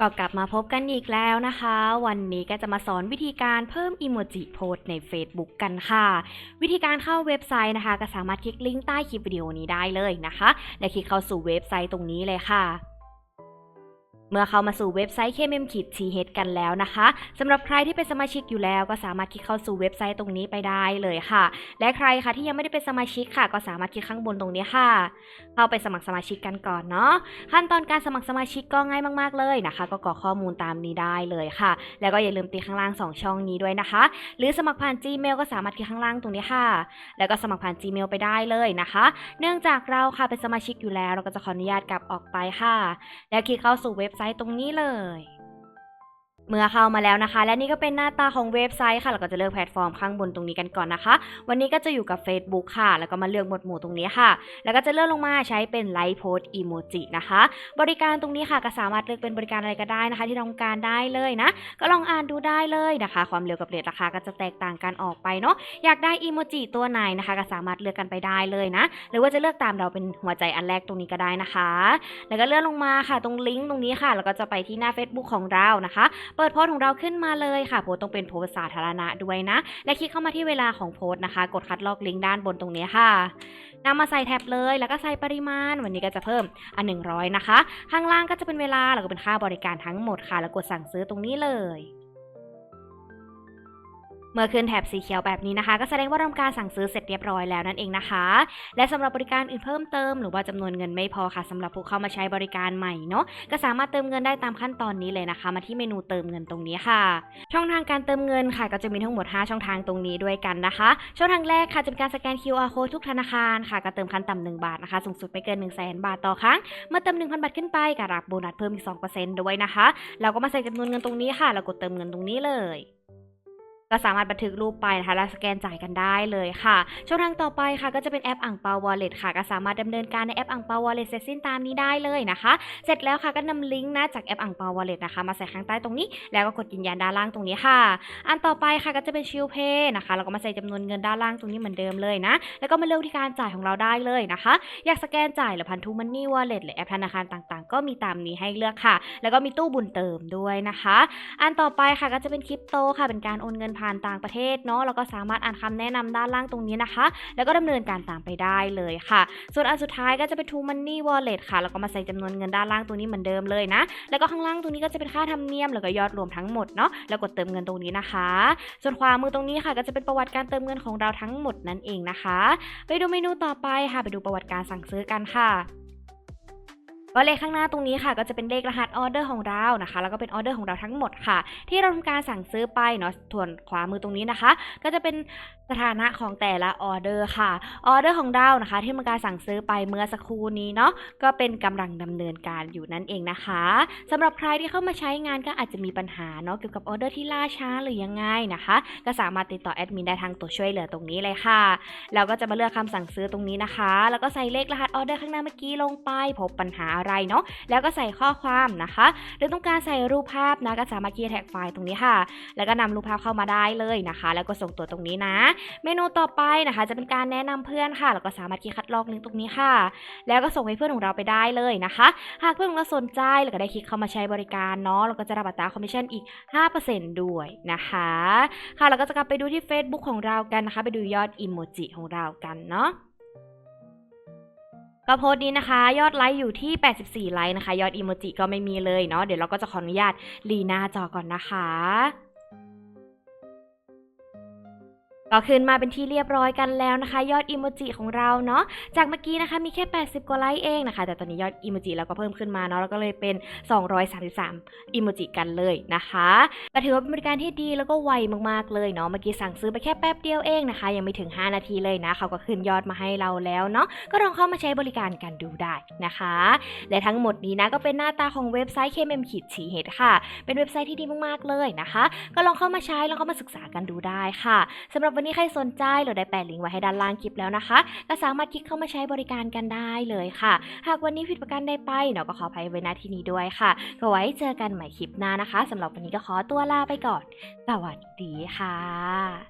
ก็กลับมาพบกันอีกแล้วนะคะ วันนี้ก็จะมาสอนวิธีการเพิ่มอีโมจิโพสใน Facebook กันค่ะ วิธีการเข้าเว็บไซต์นะคะ ก็สามารถคลิกลิงก์ใต้คลิปวิดีโอนี้ได้เลยนะคะ และคลิกเข้าสู่เว็บไซต์ตรงนี้เลยค่ะ เมื่อเข้ามาสู่เว็บไซต์ KMM ขีด TH กันแล้วนะคะสำหรับใครที่เป็นสมาชิกอยู่แล้ว ก็สามารถคลิกเข้าสู่เว็บไซต์ตรงนี้ไปได้เลยค่ะ และใครคะที่ยังไม่ได้เป็นสมาชิกค่ะ ก็สามารถคลิกข้างบนตรงนี้ค่ะ เข้าไปสมัครสมาชิกกันก่อนเนาะขั้นตอนการสมัครสมาชิกก็ง่ายมากๆเลยนะคะ ก็กรอกข้อมูลตามนี้ได้เลยค่ะ แล้วก็อย่าลืมตีข้างล่าง 2 ช่องนี้ด้วยนะคะ หรือสมัครผ่าน Gmail ก็สามารถคลิกข้างล่างตรงนี้ค่ะ แล้วก็สมัครผ่าน Gmail ไปได้เลยนะคะ เนื่องจากเราค่ะเป็นสมาชิกอยู่แล้ว เราก็จะขออนุญาตกลับออกไปค่ะ แล้วคลิกเข้าสู่เว็บไซต์ตรงนี้เลย เมื่อเข้ามาแล้วนะคะ และนี่ก็เป็นหน้าตาของเว็บไซต์ค่ะ เราก็จะเลือกแพลตฟอร์มข้างบนตรงนี้กันก่อนนะคะ วันนี้ก็จะอยู่กับ Facebook ค่ะ แล้วก็มาเลือกหมวดหมู่ตรงนี้ค่ะ แล้วก็จะเลื่อนลงมาใช้เป็นไลฟ์โพสอีโมจินะคะ บริการตรงนี้ค่ะก็สามารถเลือกเป็นบริการอะไรก็ได้นะคะ ที่ต้องการได้เลยนะ ก็ลองอ่านดูได้เลยนะคะ ความเร็วกับเรทราคาก็จะแตกต่างกันออกไปเนาะ อยากได้อีโมจิตัวไหนนะคะ ก็สามารถเลือกกันไปได้เลยนะ หรือว่าจะเลือกตามเราเป็นหัวใจอันแรกตรงนี้ก็ได้นะคะ แล้วก็เลื่อนลงมาค่ะ ตรงลิงก์ตรงนี้ค่ะ แล้วก็จะไปที่หน้า Facebook ของเรานะคะเปิดโพสต์ของเราขึ้นมาเลยค่ะ โพสต์ต้องเป็นโพสต์สาธารณะด้วยนะ และคลิกเข้ามาที่เวลาของโพสต์นะคะ กดคัดลอกลิงก์ด้านบนตรงนี้ค่ะนำมาใส่แท็บเลย แล้วก็ใส่ปริมาณ วันนี้ก็จะเพิ่มอันหนึ่งร้อยนะคะ ข้างล่างก็จะเป็นเวลาแล้วก็เป็นค่าบริการทั้งหมดค่ะ แล้วกดสั่งซื้อตรงนี้เลย เมื่อขึ้นแถบสีเขียวแบบนี้นะคะ ก็แสดงว่าทำการสั่งซื้อเสร็จเรียบร้อยแล้วนั่นเองนะคะ และสำหรับบริการอื่นเพิ่มเติมหรือว่าจำนวนเงินไม่พอค่ะสำหรับผู้เข้ามาใช้บริการใหม่เนาะก็สามารถเติมเงินได้ตามขั้นตอนนี้เลยนะคะ มาที่เมนูเติมเงินตรงนี้ค่ะ ช่องทางการเติมเงินค่ะ ก็จะมีทั้งหมด 5 ช่องทางตรงนี้ด้วยกันนะคะ ช่องทางแรกค่ะจะเป็นการสแกน QR code ทุกธนาคารค่ะก็เติมขั้นต่ำ1บาทนะคะ สูงสุดไม่เกิน 1 0 0 0 0แบาทต่อครั้ง เมื่อเติม 1,000 บาทขึ้นไปก็รับโบนัสเพิ่มอีก2%ด้วยนะคะ เราก็มาใส่จำนวนเงินตรงนี้ค่ะ แล้วกดเติมเงินตรงนี้เลย ก็สามารถบันทึกรูปไปนะคะแล้วสแกนจ่ายกันได้เลยค่ะช่องทางต่อไปค่ะก็จะเป็นแอปอ่างเปาวอลเล็ตค่ะ ก็สามารถดำเนินการในแอปอ่างเปาวอลเล็ตเสร็จสิ้นตามนี้ได้เลยนะคะ เสร็จแล้วค่ะก็นำลิงก์นะจากแอปอ่างเปาวอลเล็ตนะคะ มาใส่ข้างใต้ตรงนี้ แล้วก็กดยืนยันด้านล่างตรงนี้ค่ะ อันต่อไปค่ะก็จะเป็นชิลเพย์นะคะแล้วก็มาใส่จำนวนเงินด้านล่างตรงนี้เหมือนเดิมเลยนะ แล้วก็มาเลือกวิธีการจ่ายของเราได้เลยนะคะ อยากสแกนจ่ายหรือพันธุมันนี่วอลเล็ตหรือแอปธนาคารต่างๆ ก็มีตามนี้ให้เลือกค่ะ แล้วก็มีตู้บุญเติมด้วยนะคะ อันต่อไปค่ะก็จะเป็นคริปโตค่ะเป็นการโอนเงินผ่านต่างประเทศเนาะแล้วก็สามารถอ่านคำแนะนำด้านล่างตรงนี้นะคะ แล้วก็ดำเนินการตามไปได้เลยค่ะ ส่วนอันสุดท้ายก็จะเป็น True Money Wallet ค่ะ แล้วก็มาใส่จำนวนเงินด้านล่างตรงนี้เหมือนเดิมเลยนะ แล้วก็ข้างล่างตรงนี้ก็จะเป็นค่าธรรมเนียมแล้วก็ยอดรวมทั้งหมดเนาะ แล้วกดเติมเงินตรงนี้นะคะ ส่วนขวามือตรงนี้ค่ะ ก็จะเป็นประวัติการเติมเงินของเราทั้งหมดนั่นเองนะคะ ไปดูเมนูต่อไปค่ะ ไปดูประวัติการสั่งซื้อกันค่ะ ก็เลขข้างหน้าตรงนี้ค่ะ ก็จะเป็นเลขรหัสออเดอร์ของเรานะคะ แล้วก็เป็นออเดอร์ของเราทั้งหมดค่ะ ที่เราทำการสั่งซื้อไปเนาะส่วนขวามือตรงนี้นะคะ ก็จะเป็นสถานะของแต่ละออเดอร์ค่ะออเดอร์ของเรานะคะ ที่ทำการสั่งซื้อไปเมื่อสักครู่นี้เนาะก็เป็นกำลังดำเนินการอยู่นั่นเองนะคะสำหรับใครที่เข้ามาใช้งานก็อาจจะมีปัญหาเนาะเกี่ยวกับออเดอร์ที่ล่าช้าหรือยังไงนะคะ ก็สามารถติดต่อแอดมินได้ทางตัวช่วยเหลือตรงนี้เลยค่ะเราก็จะมาเลือกคำสั่งซื้อตรงนี้นะคะ แล้วก็ใส่เลขรหัสออเดอร์ข้างหน้าเมื่อกี้ลงไปพบปัญหาอะไรเนาะแล้วก็ใส่ข้อความนะคะ หรือต้องการใส่รูปภาพนะก็สามารถคีย์แท็กไฟล์ตรงนี้ค่ะ แล้วก็นำรูปภาพเข้ามาได้เลยนะคะ แล้วก็ส่งตัวตรงนี้นะ เมนูต่อไปนะคะ จะเป็นการแนะนำเพื่อนค่ะ แล้วก็สามารถคีย์คัดลอกลิงก์ตรงนี้ค่ะ แล้วก็ส่งให้เพื่อนของเราไปได้เลยนะคะ หากเพื่อนของเราสนใจแล้วก็ได้คลิกเข้ามาใช้บริการเนาะเราก็จะรับอัตราคอมมิชชั่นอีก 5%ด้วยนะคะ ค่ะเราก็จะกลับไปดูที่ Facebook ของเรากันนะคะ ไปดูยอดอิโมจิของเรากันเนาะ ก็โพสต์นี้นะคะ ยอดไลค์อยู่ที่ 84 ไลค์นะคะ ยอดอีโมจิก็ไม่มีเลยเนาะเดี๋ยวเราก็จะขออนุญาตลีหน้าจอก่อนนะคะ ก็ขึ้นมาเป็นที่เรียบร้อยกันแล้วนะคะ ยอดอีโมจิของเราเนาะจากเมื่อกี้นะคะมีแค่ 80 กว่าไลค์เองนะคะ แต่ตอนนี้ยอดอีโมจิเราก็เพิ่มขึ้นมาเนาะแล้วก็เลยเป็น 233อีโมจิกันเลยนะคะก็ถือว่าเป็นบริการที่ดีแล้วก็ไวมากๆเลยเนาะเมื่อกี้สั่งซื้อไปแค่แป๊บเดียวเองนะคะ ยังไม่ถึง 5 นาทีเลยนะเขาก็ขึ้นยอดมาให้เราแล้วเนาะก็ลองเข้ามาใช้บริการกันดูได้นะคะ และทั้งหมดนี้นะก็เป็นหน้าตาของเว็บไซต์ KMM ขีดฉีเฮดค่ะ เป็นเว็บไซต์ที่ดีมากๆเลยนะคะ ก็ลองเข้ามาใช้ลองเข้ามาศึกษากันดูได้ค่ะสำหรับวันนี้ใครสนใจเราได้แปะลิงก์ไว้ให้ด้านล่างคลิปแล้วนะคะ ก็สามารถคลิกเข้ามาใช้บริการกันได้เลยค่ะ หากวันนี้ผิดประการใดไปเราก็ขออภัยไว้ณที่นี้ด้วยค่ะก็ไว้เจอกันใหม่คลิปหน้านะคะสำหรับวันนี้ก็ขอตัวลาไปก่อนสวัสดีค่ะ